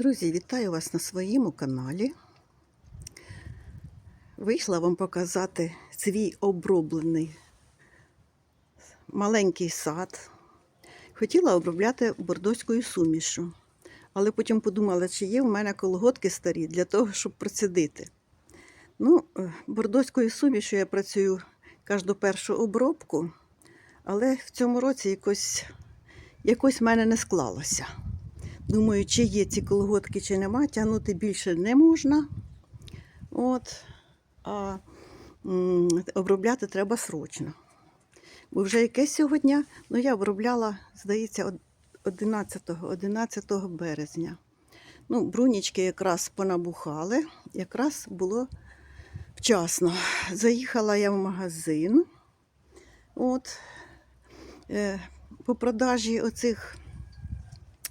Друзі, вітаю вас на своєму каналі. Вийшла вам показати свій оброблений маленький сад. Хотіла обробляти бордоською сумішу, але потім подумала, чи є в мене колготки старі для того, щоб процідити. Ну, е, бордоською сумішю я працюю кожну першу обробку, але в цьому році якось, якось в мене не склалося. Думаю, чи є ці колготки, чи нема, тягнути більше не можна. От, а обробляти треба срочно. Бо вже яке сьогодні, ну я обробляла, здається, 11, 11 березня. Ну, брунічки якраз понабухали, якраз було вчасно. Заїхала я в магазин. От, е, по продажі оцих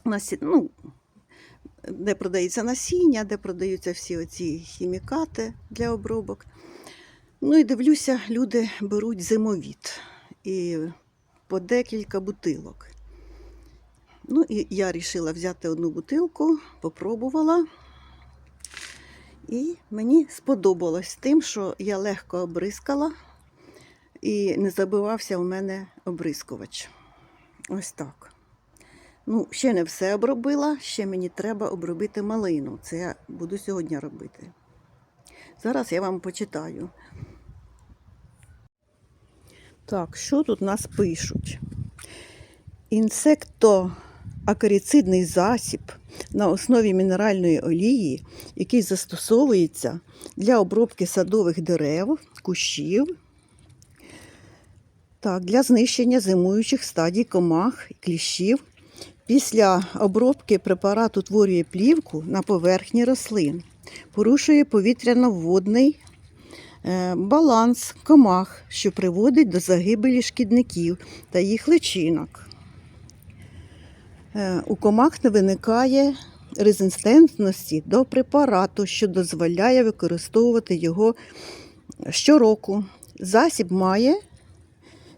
насі... ну, де продається насіння, де продаються всі оці хімікати для обробок. Ну і дивлюся, люди беруть зимовіт і по декілька бутилок. Ну і я вирішила взяти одну бутилку, попробувала. І мені сподобалось тим, що я легко обрискала і не забивався у мене обрискувач. Ось так. Ну, ще не все обробила, ще мені треба обробити малину. Це я буду сьогодні робити. Зараз я вам почитаю. Так, що тут нас пишуть? Інсектоакарицидний засіб на основі мінеральної олії, який застосовується для обробки садових дерев, кущів, так, для знищення зимуючих стадій комах кліщів. Після обробки препарат утворює плівку на поверхні рослин, порушує повітряно-водний е, баланс комах, що приводить до загибелі шкідників та їх личинок. Е, У комах не виникає резистентності до препарату, що дозволяє використовувати його щороку. Засіб має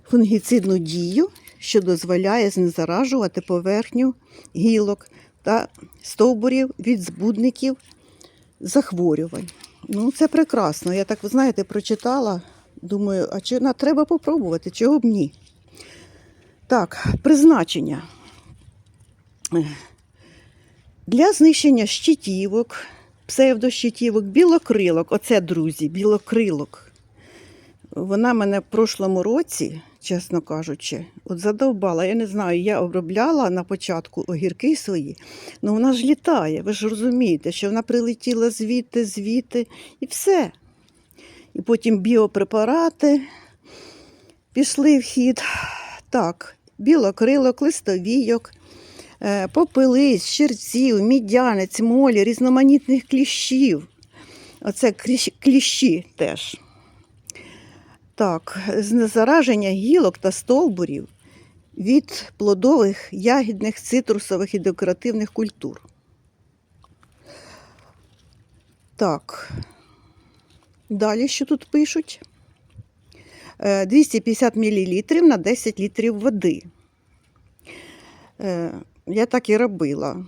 фунгіцидну дію, що дозволяє знезаражувати поверхню гілок та стовбурів від збудників захворювань. Ну, це прекрасно. Я так, ви знаєте, прочитала. Думаю, а чи на треба попробувати, чого б ні? Так, призначення. Для знищення щитівок, псевдощитівок, білокрилок. Оце, друзі, білокрилок. Вона мене в прошлому році, чесно кажучи, от задовбала. Я не знаю, я обробляла на початку огірки свої, але вона ж літає. Ви ж розумієте, що вона прилетіла звідти, звідти і все. І потім біопрепарати пішли в хід. Так, білокрилок, листовійок, е, попелиць, щерців, мідянець, молі, різноманітних кліщів. Оце кліщ- кліщі теж. Так, знезараження гілок та стовбурів від плодових, ягідних, цитрусових і декоративних культур. Так. Далі що тут пишуть? Е, 250 мл на 10 літрів води. Е, Я так і робила.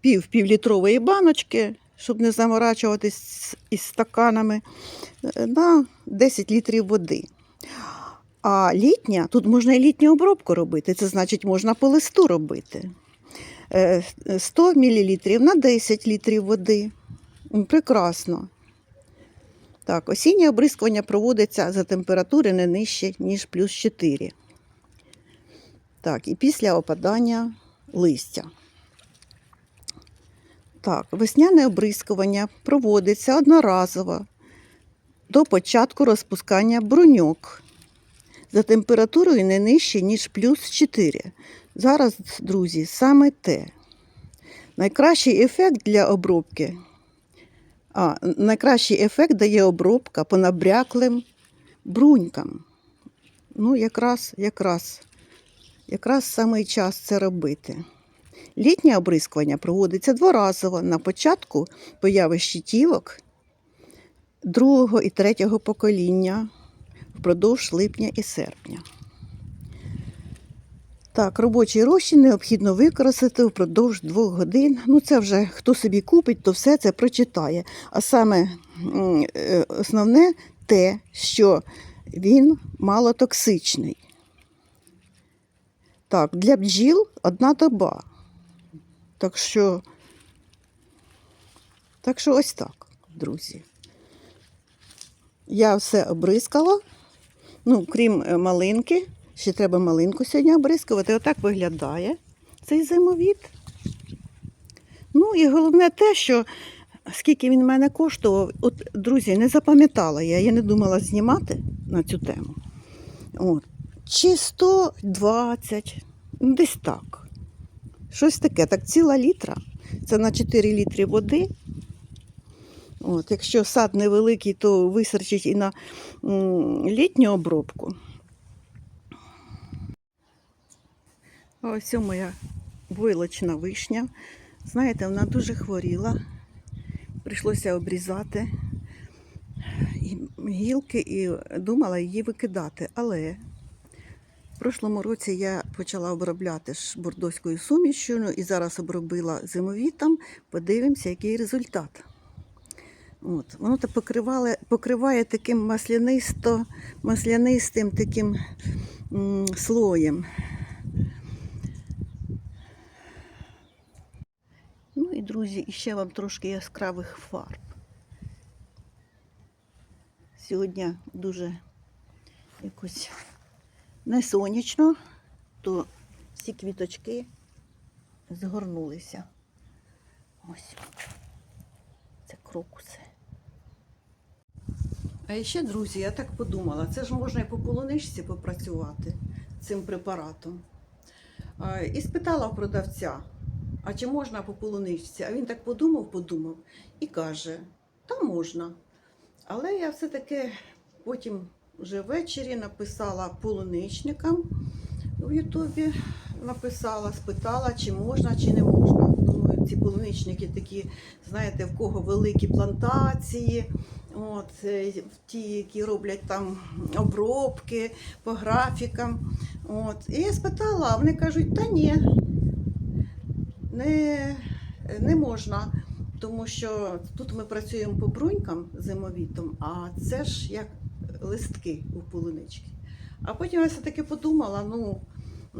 Пів півлітрової баночки, щоб не заморачуватись із стаканами е, на 10 літрів води. А літня, тут можна і літню обробку робити, це значить можна по листу робити. Е, 100 мл на 10 літрів води. Прекрасно. Так, осіннє обрискування проводиться за температури не нижче, ніж плюс 4. Так, і після опадання листя. Так, весняне обрискування проводиться одноразово до початку розпускання бруньок за температурою не нижче, ніж плюс 4. Зараз, друзі, саме те. Найкращий ефект для обробки. А, найкращий ефект дає обробка по набряклим брунькам. Ну, якраз, якраз, якраз саме час це робити. Літнє обрискування проводиться дворазово на початку появи щитівок другого і третього покоління впродовж липня і серпня. Так, робочий розчин необхідно використати впродовж двох годин. Ну, це вже хто собі купить, то все це прочитає. А саме е, основне те, що він малотоксичний. Так, для бджіл одна доба. Так що, так що ось так, друзі. Я все обризкала. Ну, крім е, малинки, ще треба малинку сьогодні обрискувати. Отак виглядає цей зимовід. Ну і головне те, що скільки він в мене коштував, от, друзі, не запам'ятала я, я не думала знімати на цю тему. От. Чи 120, ну, десь так. Щось таке, так ціла літра. Це на 4 літри води. От, якщо сад невеликий, то висерчить і на літню обробку. Ось моя вилочна вишня. Знаєте, вона дуже хворіла. Прийшлося обрізати гілки і думала її викидати. Але прошлому році я почала обробляти ж бордоською сумішю і зараз обробила зимовітом. Подивимося, який результат. От, воно покриває, покриває таким маслянисто, маслянистим таким м, слоєм. Ну і, друзі, іще вам трошки яскравих фарб. Сьогодні дуже якось не сонячно, то всі квіточки згорнулися. Ось. Це крокуси. А ще, друзі, я так подумала, це ж можна і по полуничці попрацювати цим препаратом. І спитала продавця, а чи можна по полуничці? А він так подумав, подумав і каже, та можна. Але я все-таки потім вже ввечері написала полуничникам в Ютубі, написала, спитала, чи можна, чи не можна. Думаю, ці полуничники такі, знаєте, в кого великі плантації, от, е, ті, які роблять там обробки по графікам. От. І я спитала, а вони кажуть, та ні, не, не можна. Тому що тут ми працюємо по брунькам зимовітом, а це ж як листки у полунички. А потім я все-таки подумала, ну,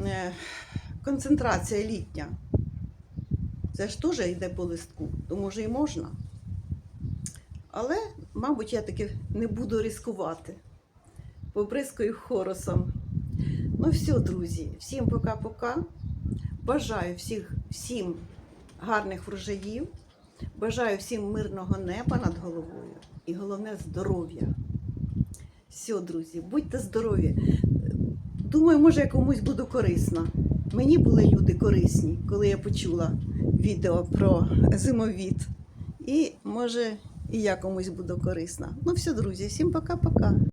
е, концентрація літня. Це ж теж йде по листку, то може і можна. Але, мабуть, я таки не буду ризикувати. Побризкою хоросом. Ну все, друзі, всім пока-пока. Бажаю всіх, всім гарних врожаїв. Бажаю всім мирного неба над головою і головне здоров'я. Все, друзі, будьте здорові. Думаю, може, я комусь буду корисна. Мені були люди корисні, коли я почула відео про зимовід. І може і я комусь буду корисна. Ну все, друзі, всім пока-пока.